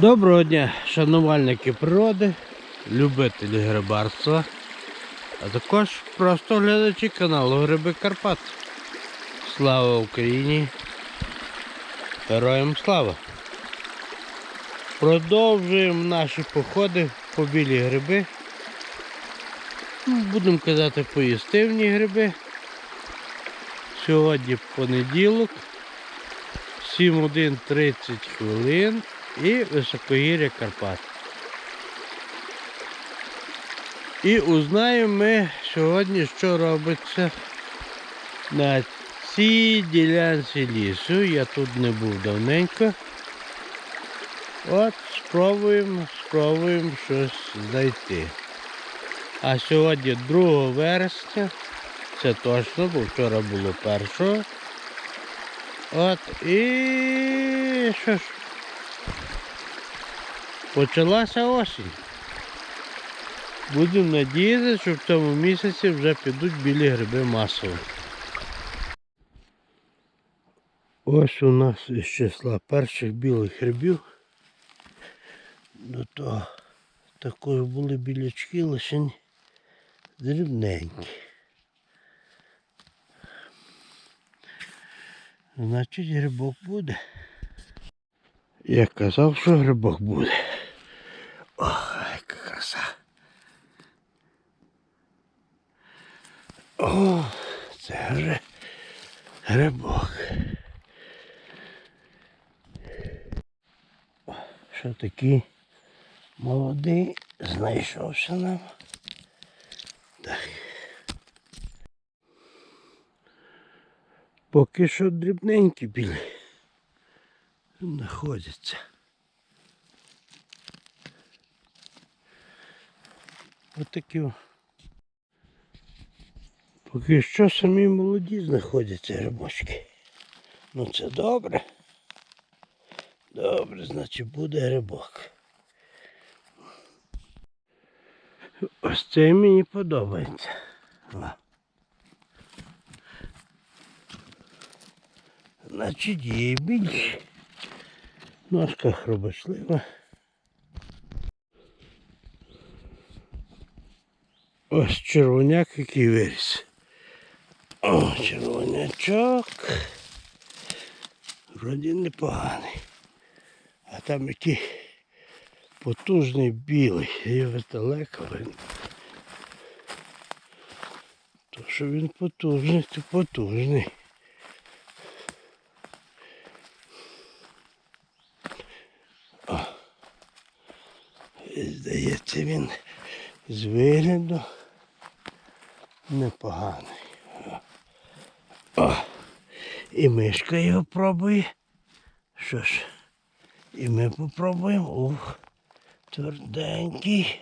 Доброго дня, шанувальники природи, любителі грибарства, а також просто глядачі каналу Гриби Карпат. Слава Україні! Героям слава! Продовжуємо наші походи по білі гриби. Ну, Будемо казати поїстивні гриби. Сьогодні понеділок, 7 годин 30 хвилин і високогір'я Карпат. І узнаємо ми сьогодні, що робиться на цій ділянці лісу. Я тут не був давненько. От спробуємо, спробуємо щось знайти. А сьогодні 2 вересня, це точно, бо вчора було першого. От і що ж, почалася осінь. Будемо надіятися, що в цьому місяці вже підуть білі гриби масово. Ось у нас із числа перших білих грибів. До того також були білячки, лише дрібненькі. Значить грибок буде. Я казав, що грибок буде. Ох, яка краса. О, це вже грибок. О, Що такий молодий знайшовся нам. Так. Поки що дрібненькі білі знаходяться. Отакі. о. Поки що самі молоді знаходяться грибочки. Ну це добре. Добре, значить буде грибок. Ось цей мені подобається. Значить є більше. Ножка хробочлива. Ось червоняк, який виріс. О, червонячок. Вроді непоганий. А там який потужний білий. Його далеко видно. То що він потужний, то потужний. Здається, він з вигляду непоганий. О, і мишка його пробує. Що ж, і ми попробуємо. Ух, тверденький,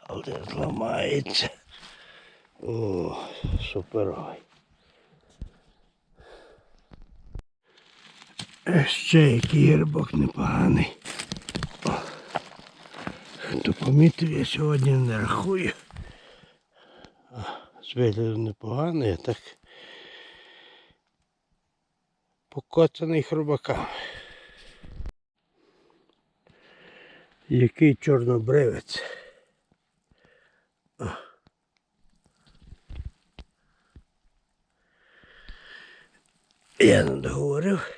але зламається. О, суперовий. Ще який грибок непоганий. Хто помітив, я сьогодні не рахую. З вигляду непоганий, а так покоцаний хробаками. Який чорнобривець. Я не договорив,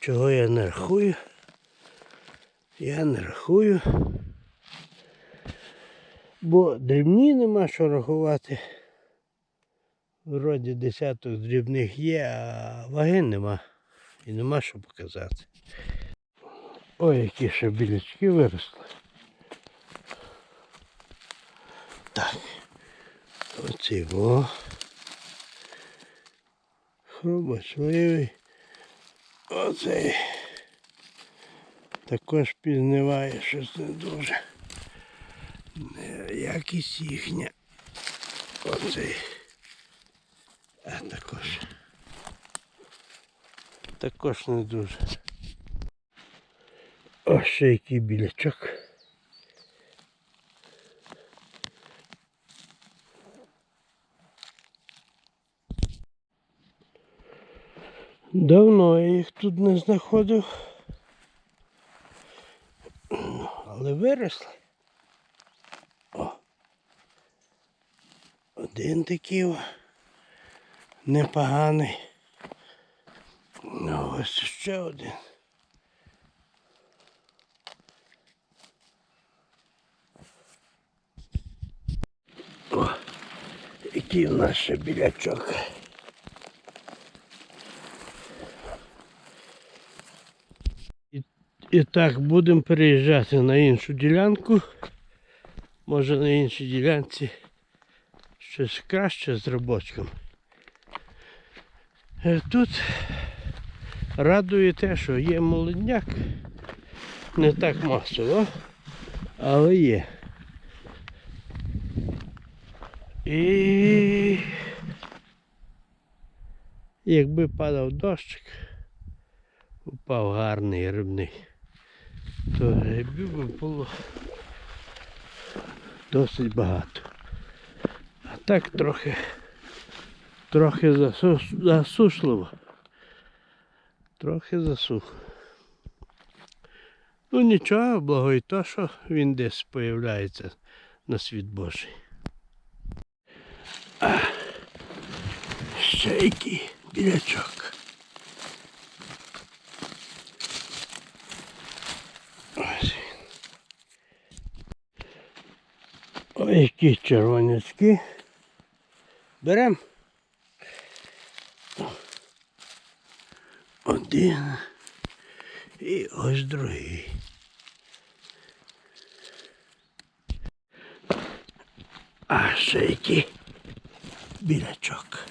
чого я не рахую. Я не рахую. Бо дрібні нема що рахувати. Вроді десяток дрібних є, а ваги нема. І нема що показати. Ой, які ще білячки виросли. Так. Оці во. Хробочливий. Оцей. Також пізниває щось не дуже. Якість їхня. Оцей. А також. Також не дуже. О, ще який білячок. Давно я їх тут не знаходив. але виросли. О. Один такий непоганий. Ну, ось ще один. Нас ще білячок. І, і так, будемо переїжджати на іншу ділянку. Може на іншій ділянці щось краще з рибочком. Е, Тут радує те, що є молодняк. Не так масово, але є. І якби падав дощик, упав гарний рибний, то грибів би було досить багато. А так трохи, трохи засуш- засушливо. Трохи засухло. Ну нічого, благо і то, що він десь появляється на світ Божий. Ще який білячок. Ось. Ой, які червонячки. Берем. Один. І ось другий. А ще який білячок.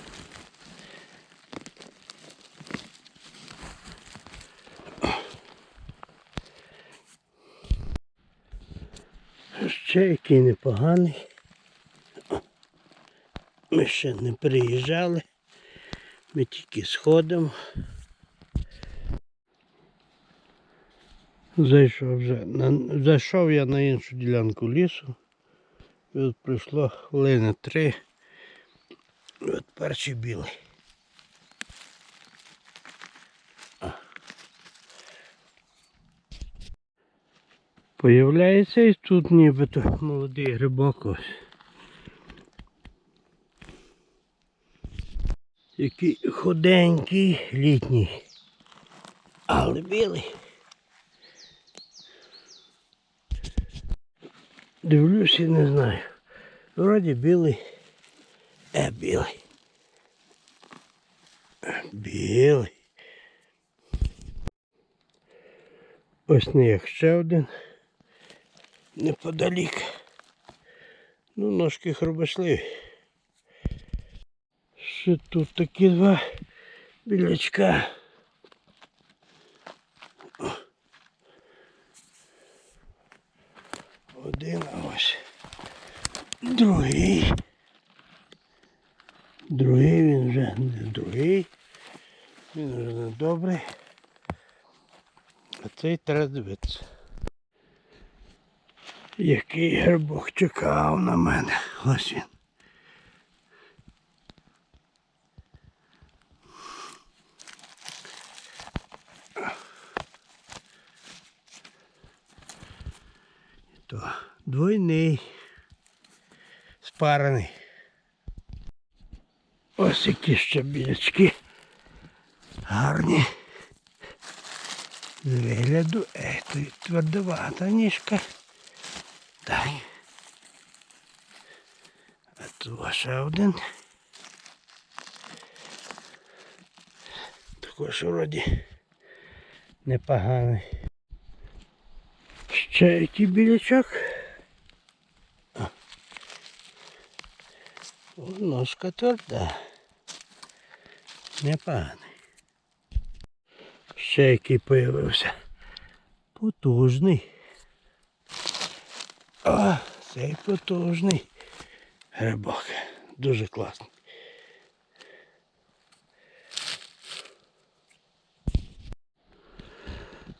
Ще який непоганий. Ми ще не приїжджали. Ми тільки сходимо. Зайшов вже. Зайшов я на іншу ділянку лісу. І от пройшло хвилини три. От перший білий. Появляється і тут нібито молодий грибок ось. Який худенький, літній. Але білий. Дивлюся і не знаю. Вроді білий. Е, білий. Е, Білий. Ось не як ще один. Неподалік. Ну, ножки хробашливі. Ще тут такі два білячка. Один а ось. Другий. Другий він вже не другий. Він вже не добрий. А цей треба. Який грибок чекав на мене. Ось він. То двойний. Спарений. Ось які ще білячки. Гарні. З вигляду, е, то й твердовата ніжка. Так. А тут ще один. Також вроді непоганий. Ще який білячок. О, ножка тверда. Непоганий. Ще який появився. Потужний. О, цей потужний грибок. Дуже класний.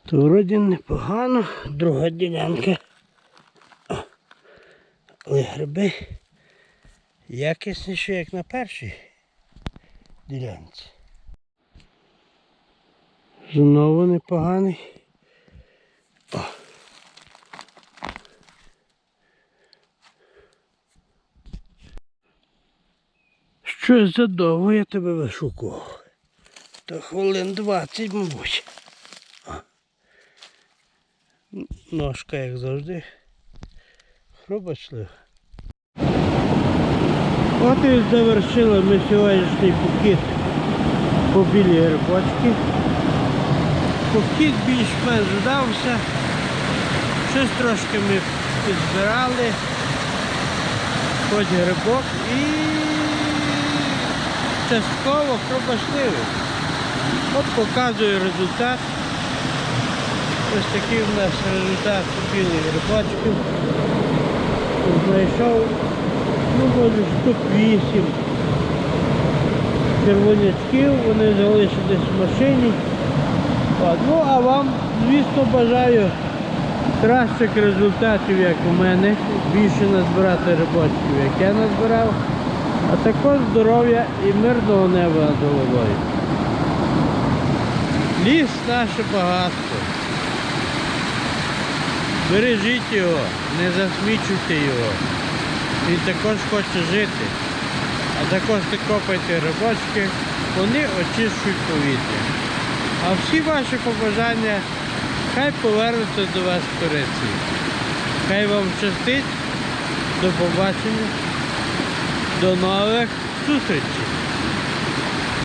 То вроді непогано, друга ділянка. О, Але гриби якісніші, як на першій ділянці. Знову непоганий. О. Щось задовго я тебе вишукував. Та хвилин 20, мабуть. Ножка, як завжди, хробочлива. От і завершили ми сьогоднішній покіт по білій рибачці. Похід більш-менш вдався. Щось трошки ми підзбирали. Хоч грибок і частково хробашливий. От показую результат. Ось такий у нас результат білих грибочків. Знайшов, ну, може, штук 8 червонячків, вони залишились в машині. От, Ну, а вам, звісно, бажаю кращих результатів, як у мене. Більше назбирати рибочків, як я назбирав. А також здоров'я і мирного неба над головою. Ліс наше багатство. Бережіть його, не засмічуйте його. Він також хоче жити. А також не копайте рибочки, вони очищують повітря. А всі ваші побажання хай повернуться до вас в Туреції. Хай вам щастить. До побачення. До нових зустрічей.